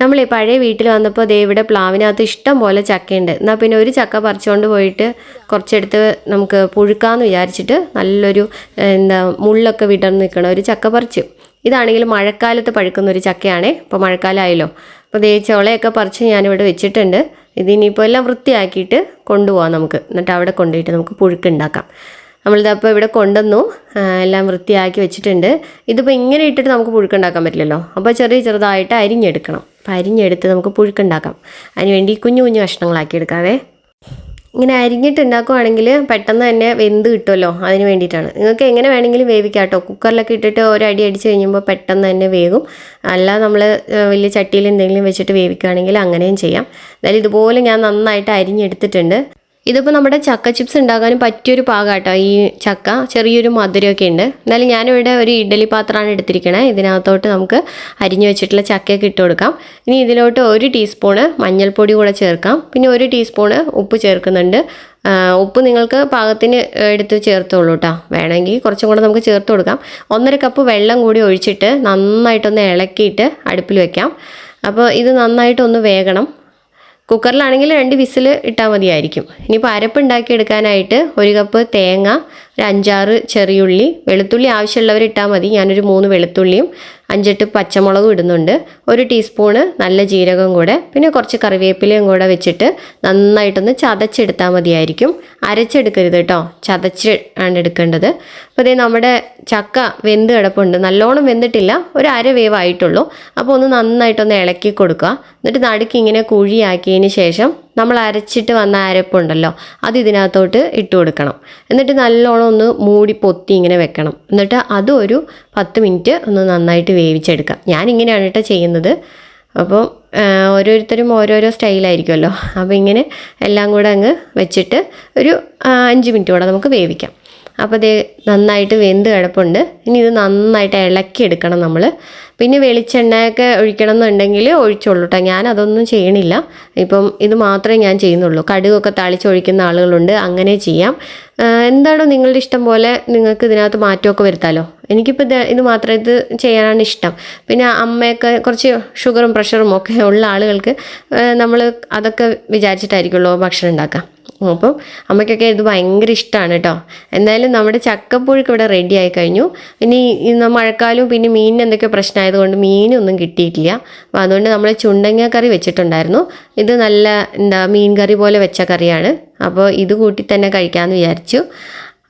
നമ്മൾ ഈ പഴയ വീട്ടിൽ വന്നപ്പോൾ ദേ ഇവിടെ പ്ലാവിനകത്ത് ഇഷ്ടം പോലെ ചക്കയുണ്ട്. എന്നാൽ പിന്നെ ഒരു ചക്ക പറിച്ചുകൊണ്ട് പോയിട്ട് കുറച്ചെടുത്ത് നമുക്ക് പുഴുക്കാന്ന് വിചാരിച്ചിട്ട് നല്ലൊരു എന്താ മുള്ളൊക്കെ വിടർന്ന് നിൽക്കണ ഒരു ചക്ക പറിച്ചു. ഇതാണെങ്കിൽ മഴക്കാലത്ത് പഴുക്കുന്ന ഒരു ചക്കയാണേ. ഇപ്പോൾ മഴക്കാലമായല്ലോ അപ്പോൾ ദേ ചോളയൊക്കെ പറിച്ച് ഞാനിവിടെ വെച്ചിട്ടുണ്ട്. ഇതിനിപ്പോൾ എല്ലാം വൃത്തിയാക്കിയിട്ട് കൊണ്ടുപോകാം നമുക്ക്. എന്നിട്ട് അവിടെ കൊണ്ടുപോയിട്ട് നമുക്ക് പുഴുക്കുണ്ടാക്കാം. നമ്മളിതപ്പോൾ ഇവിടെ കൊണ്ടുവന്നു. എല്ലാം വൃത്തിയാക്കി വെച്ചിട്ടുണ്ട്. ഇതിപ്പോൾ ഇങ്ങനെ ഇട്ടിട്ട് നമുക്ക് പുഴുക്കുണ്ടാക്കാൻ പറ്റില്ലല്ലോ. അപ്പോൾ ചെറിയ ചെറുതായിട്ട് അരിഞ്ഞെടുക്കണം. അരിഞ്ഞെടുത്ത് നമുക്ക് പുഴുക്കുണ്ടാക്കാം. അതിനുവേണ്ടി കുഞ്ഞു കുഞ്ഞു കഷ്ണങ്ങളാക്കി എടുക്കാവേ ഇങ്ങനെ അരിഞ്ഞിട്ട് ഉണ്ടാക്കുവാണെങ്കിൽ പെട്ടെന്ന് തന്നെ വെന്ത് കിട്ടുമല്ലോ. അതിന് വേണ്ടിയിട്ടാണ്. നിങ്ങൾക്ക് എങ്ങനെ വേണമെങ്കിലും വേവിക്കാം കേട്ടോ. കുക്കറിലൊക്കെ ഇട്ടിട്ട് ഒരടി അടിച്ച് കഴിയുമ്പോൾ പെട്ടെന്ന് തന്നെ വേകും അല്ല നമ്മൾ വലിയ ചട്ടിയിൽ എന്തെങ്കിലും വെച്ചിട്ട് വേവിക്കുകയാണെങ്കിൽ അങ്ങനെയും ചെയ്യാം. എന്തായാലും ഇതുപോലെ ഞാൻ നന്നായിട്ട് അരിഞ്ഞെടുത്തിട്ടുണ്ട്. ഇതിപ്പോൾ നമ്മുടെ ചക്ക ചിപ്സ് ഉണ്ടാക്കാനും പറ്റിയൊരു പാകാട്ടോ. ഈ ചക്ക ചെറിയൊരു മധുരമൊക്കെ ഉണ്ട്. എന്നാലും ഞാനിവിടെ ഒരു ഇഡ്ഡലി പാത്രമാണ് എടുത്തിരിക്കണേ. ഇതിനകത്തോട്ട് നമുക്ക് അരിഞ്ഞു വെച്ചിട്ടുള്ള ചക്കയൊക്കെ ഇട്ട് കൊടുക്കാം. ഇനി ഇതിലോട്ട് ഒരു ടീസ്പൂണ് മഞ്ഞൾപ്പൊടി കൂടെ ചേർക്കാം. പിന്നെ ഒരു ടീസ്പൂണ് ഉപ്പ് ചേർക്കുന്നുണ്ട്. ഉപ്പ് നിങ്ങൾക്ക് പാകത്തിന് എടുത്ത് ചേർത്തോളൂ കേട്ടോ വേണമെങ്കിൽ കുറച്ചും കൂടെ നമുക്ക് ചേർത്ത് കൊടുക്കാം. ഒന്നര കപ്പ് വെള്ളം കൂടി ഒഴിച്ചിട്ട് നന്നായിട്ടൊന്ന് ഇളക്കിയിട്ട് അടുപ്പിൽ വെക്കാം. അപ്പോൾ ഇത് നന്നായിട്ടൊന്ന് വേകണം. കുക്കറിലാണെങ്കിൽ രണ്ട് വിസിൽ ഇട്ടാൽ മതിയായിരിക്കും. ഇനിയിപ്പോൾ അരപ്പ് എടുക്കാനായിട്ട് ഒരു കപ്പ് തേങ്ങ ഒരു അഞ്ചാറ് ചെറിയുള്ളി വെളുത്തുള്ളി ആവശ്യമുള്ളവർ ഇട്ടാൽ മതി. ഞാനൊരു മൂന്ന് വെളുത്തുള്ളിയും അഞ്ചെട്ട് പച്ചമുളകും ഇടുന്നുണ്ട്. ഒരു ടീസ്പൂണ് നല്ല ജീരകം കൂടെ പിന്നെ കുറച്ച് കറിവേപ്പിലയും കൂടെ വെച്ചിട്ട് നന്നായിട്ടൊന്ന് ചതച്ചെടുത്താൽ മതിയായിരിക്കും. അരച്ചെടുക്കരുത് കേട്ടോ. ചതച്ച് ആണ് എടുക്കേണ്ടത്. അപ്പോൾ ഇതേ നമ്മുടെ ചക്ക വെന്ത് കിടപ്പുണ്ട്. നല്ലോണം വെന്തിട്ടില്ല. ഒരു അര വേവ് ആയിട്ടുള്ളൂ അപ്പോൾ ഒന്ന് നന്നായിട്ടൊന്ന് ഇളക്കി കൊടുക്കുക. എന്നിട്ട് നടുക്ക് ഇങ്ങനെ കുഴിയാക്കിയതിന് ശേഷം നമ്മൾ അരച്ചിട്ട് വന്ന അരപ്പുണ്ടല്ലോ അത് ഇതിനകത്തോട്ട് ഇട്ട് കൊടുക്കണം. എന്നിട്ട് നല്ലോണം ഒന്ന് മൂടി പൊത്തി ഇങ്ങനെ വെക്കണം. എന്നിട്ട് അതും ഒരു പത്ത് മിനിറ്റ് ഒന്ന് നന്നായിട്ട് വേവിച്ചെടുക്കാം ഞാനിങ്ങനെയാണ് കേട്ടോ ചെയ്യുന്നത്. അപ്പം ആ, ഓരോരുത്തരും ഓരോരോ സ്റ്റൈലായിരിക്കുമല്ലോ അപ്പോൾ ഇങ്ങനെ എല്ലാം കൂടെ അങ്ങ് വെച്ചിട്ട് ഒരു അഞ്ച് മിനിറ്റ് കൂടെ നമുക്ക് വേവിക്കാം. അപ്പോൾ ഇത് നന്നായിട്ട് വെന്ത് കിടപ്പുണ്ട്. ഇനി ഇത് നന്നായിട്ട് ഇളക്കി എടുക്കണം നമ്മൾ പിന്നെ വെളിച്ചെണ്ണയൊക്കെ ഒഴിക്കണം എന്നുണ്ടെങ്കിൽ ഒഴിച്ചോളൂ കേട്ടോ ഞാൻ അതൊന്നും ചെയ്യണില്ല. ഇപ്പം ഇത് മാത്രമേ ഞാൻ ചെയ്യുന്നുള്ളൂ. കടുകൊക്കെ തളിച്ചൊഴിക്കുന്ന ആളുകളുണ്ട്. അങ്ങനെ ചെയ്യാം. എന്താണോ നിങ്ങളുടെ ഇഷ്ടം പോലെ നിങ്ങൾക്ക് ഇതിനകത്ത് മാറ്റമൊക്കെ വരുത്താലോ? എനിക്കിപ്പോൾ ഇത് ഇത് മാത്രം ഇത് ചെയ്യാനാണ് ഇഷ്ടം. പിന്നെ അമ്മയൊക്കെ കുറച്ച് ഷുഗറും പ്രഷറും ഒക്കെ ഉള്ള ആളുകൾക്ക് നമ്മൾ അതൊക്കെ വിചാരിച്ചിട്ടായിരിക്കുമല്ലോ ഭക്ഷണം ഉണ്ടാക്കുക അപ്പം അമ്മയ്ക്കൊക്കെ ഇത് ഭയങ്കര ഇഷ്ടമാണ് കേട്ടോ. എന്തായാലും നമ്മുടെ ചക്കപ്പുഴുക്ക് ഇവിടെ റെഡി ആയി കഴിഞ്ഞു. ഇനി ഇന്ന് മഴക്കാലവും പിന്നെ മീനിന് എന്തൊക്കെയോ പ്രശ്നമായതുകൊണ്ട് മീനൊന്നും കിട്ടിയിട്ടില്ല. അപ്പോൾ അതുകൊണ്ട് നമ്മൾ ചുണ്ടങ്ങ കറി വെച്ചിട്ടുണ്ടായിരുന്നു. ഇത് നല്ല എന്താ മീൻ കറി പോലെ വെച്ച കറിയാണ്. അപ്പോൾ ഇത് കൂട്ടി തന്നെ കഴിക്കാമെന്ന് വിചാരിച്ചു.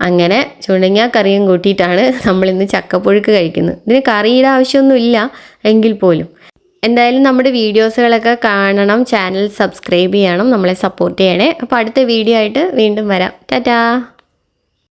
അങ്ങനെ ചുണങ്ങ കറിയും കൂട്ടിയിട്ടാണ് നമ്മളിന്ന് ചക്കപ്പുഴുക്ക് കഴിക്കുന്നത്. ഇതിന് കറിയുടെ ആവശ്യമൊന്നുമില്ല എങ്കിൽ പോലും. എന്തായാലും നമ്മുടെ വീഡിയോസുകളൊക്കെ കാണണം ചാനൽ സബ്സ്ക്രൈബ് ചെയ്യണം നമ്മളെ സപ്പോർട്ട് ചെയ്യണേ. അപ്പോൾ അടുത്ത വീഡിയോ ആയിട്ട് വീണ്ടും വരാം. ടാറ്റാ!